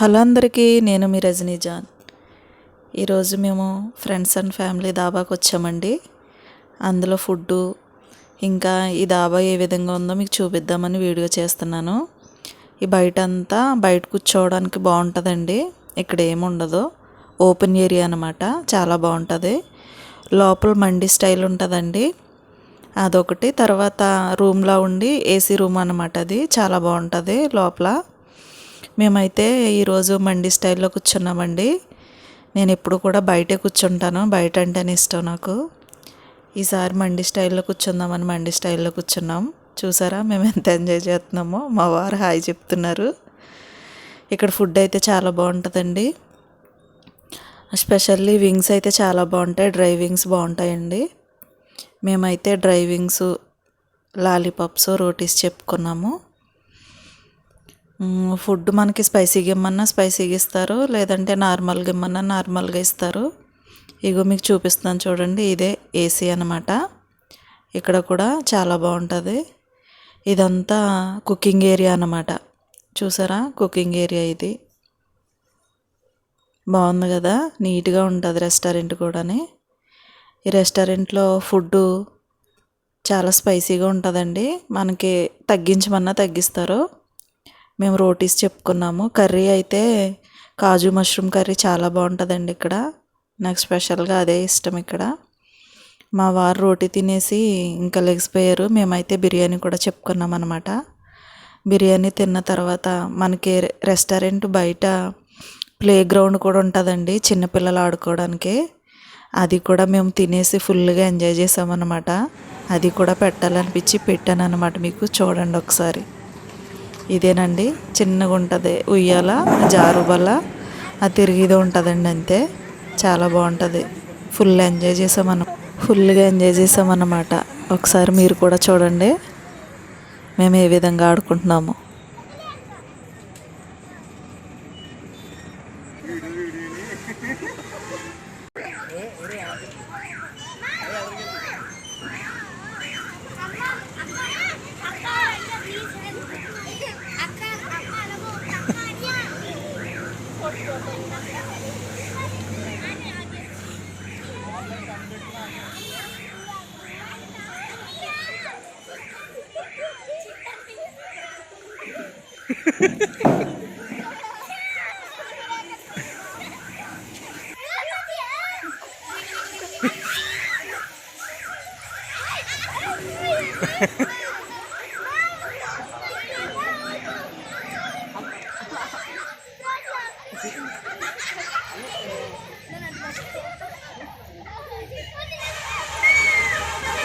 Hello అందరికీ నేను మీ Rajani John. ఈరోజు మేము ఫ్రెండ్స్ అండ్ ఫ్యామిలీ దాబాకి వచ్చామండి. అందులో ఫుడ్డు ఇంకా ఈ దాబా ఏ విధంగా ఉందో మీకు చూపిద్దామని వీడియో చేస్తున్నాను. ఈ బయట అంతా బయట కూర్చోవడానికి బాగుంటుందండి. ఇక్కడ ఏముండదు ఓపెన్ ఏరియా అనమాట చాలా బాగుంటుంది. లోపల మండి స్టైల్ ఉంటుందండి. అదొకటి. తర్వాత రూమ్లో ఉండి ఏసీ రూమ్ అనమాట అది. చాలా బాగుంటుంది లోపల. మేమైతే ఈరోజు మండి స్టైల్లో కూర్చున్నామండి. నేను ఎప్పుడు కూడా బయటే కూర్చుంటాను. బయట అంటేనే ఇష్టం నాకు. ఈసారి మండి స్టైల్లో కూర్చుందామని మండి స్టైల్లో కూర్చున్నాం. చూసారా? మేము ఎంత ఎంజాయ్ చేస్తున్నామో. మా వారు హాయ్ చెప్తున్నారు. ఇక్కడ ఫుడ్ అయితే చాలా బాగుంటుందండి. స్పెషల్లీ వింగ్స్ అయితే చాలా బాగుంటాయి. డ్రై వింగ్స్ బాగుంటాయండి. మేమైతే డ్రై వింగ్స్ లాలీపాప్స్ రోటీస్ చెప్పుకున్నాము. ఫుడ్ మనకి స్పైసీగా ఇమ్మన్నా స్పైసీగా ఇస్తారు లేదంటే నార్మల్గా ఇమ్మన్నా నార్మల్గా ఇస్తారు. ఇగో మీకు చూపిస్తాను చూడండి ఇదే ఏసీ అనమాట ఇక్కడ కూడా చాలా బాగుంటుంది. ఇదంతా కుకింగ్ ఏరియా అనమాట చూసారా? కుకింగ్ ఏరియా ఇది. బాగుంది కదా? నీట్గా ఉంటుంది రెస్టారెంట్ కూడాని. ఈ రెస్టారెంట్లో ఫుడ్డు చాలా స్పైసీగా ఉంటుందండి. మనకి తగ్గించమన్నా తగ్గిస్తారు. మేము రోటీస్ చెప్పుకున్నాము. కర్రీ అయితే కాజు మష్రూమ్ కర్రీ చాలా బాగుంటుందండి ఇక్కడ. నాకు స్పెషల్గా అదే ఇష్టం ఇక్కడ. మా వారు రోటీ తినేసి ఇంకా లెగిసిపోయారు మేమైతే బిర్యానీ కూడా చెప్పుకున్నాం అనమాట బిర్యానీ తిన్న తర్వాత మనకి రెస్టారెంట్ బయట ప్లే గ్రౌండ్ కూడా ఉంటుందండి చిన్నపిల్లలు ఆడుకోవడానికి. అది కూడా మేము తినేసి ఫుల్గా ఎంజాయ్ చేసామన్నమాట. అది కూడా పెట్టాలనిపించి పెట్టాను అనమాట మీకు. చూడండి ఒకసారి. ఇదేనండి. చిన్నగా ఉంటుంది. ఉయ్యాల జారుబల ఆ అది తిరిగిది ఉంటుందండి అంతే. చాలా బాగుంటుంది. ఫుల్ ఎంజాయ్ చేసామన్న ఫుల్గా ఎంజాయ్ చేసామన్నమాట. ఒకసారి మీరు కూడా చూడండి. మేము ఏ విధంగా ఆడుకుంటున్నాము.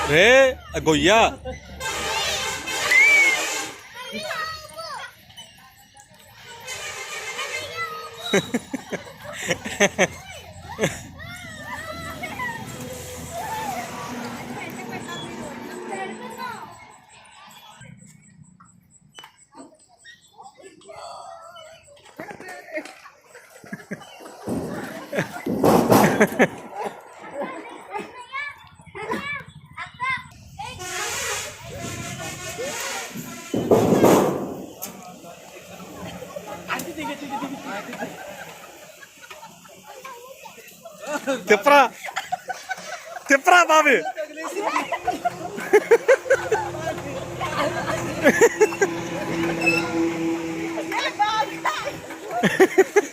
Thế, à, gửi? Ha ha ha. తెప్రా తెప్రా Bobby Ha ha ha.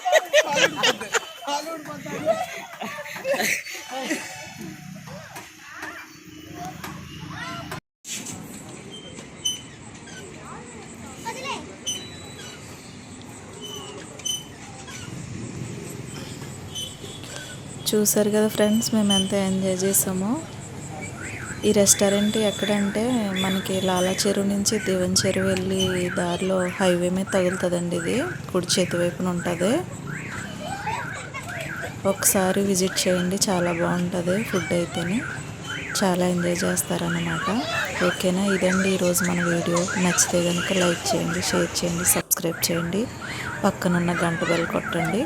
చూసారు కదా ఫ్రెండ్స్ మేము ఎంత ఎంజాయ్ చేసామో. ఈ రెస్టారెంట్ ఎక్కడంటే మనకి లాలా చెరువు నుంచి దేవన్ చెరువు వెళ్ళి దారిలో హైవే మీద తగులుతుందండి ఇది. కుడి చేతి వైపున ఉంటుంది. ఒకసారి విజిట్ చేయండి చాలా బాగుంటుంది ఫుడ్ అయితేనే. చాలా ఎంజాయ్ చేస్తారన్నమాట. ఓకేనా? ఇదండి ఈరోజు మన వీడియో. నచ్చితే కనుక లైక్ చేయండి షేర్ చేయండి సబ్స్క్రైబ్ చేయండి. పక్కనున్న గంట బెల్ కొట్టండి.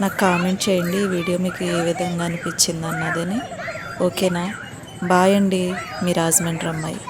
నాకు కామెంట్ చేయండి ఈ వీడియో మీకు ఏ విధంగా అనిపించింది అన్నదని. ఓకేనా? బాయ్ అండి. మీ రాజమండ్రి అమ్మాయి.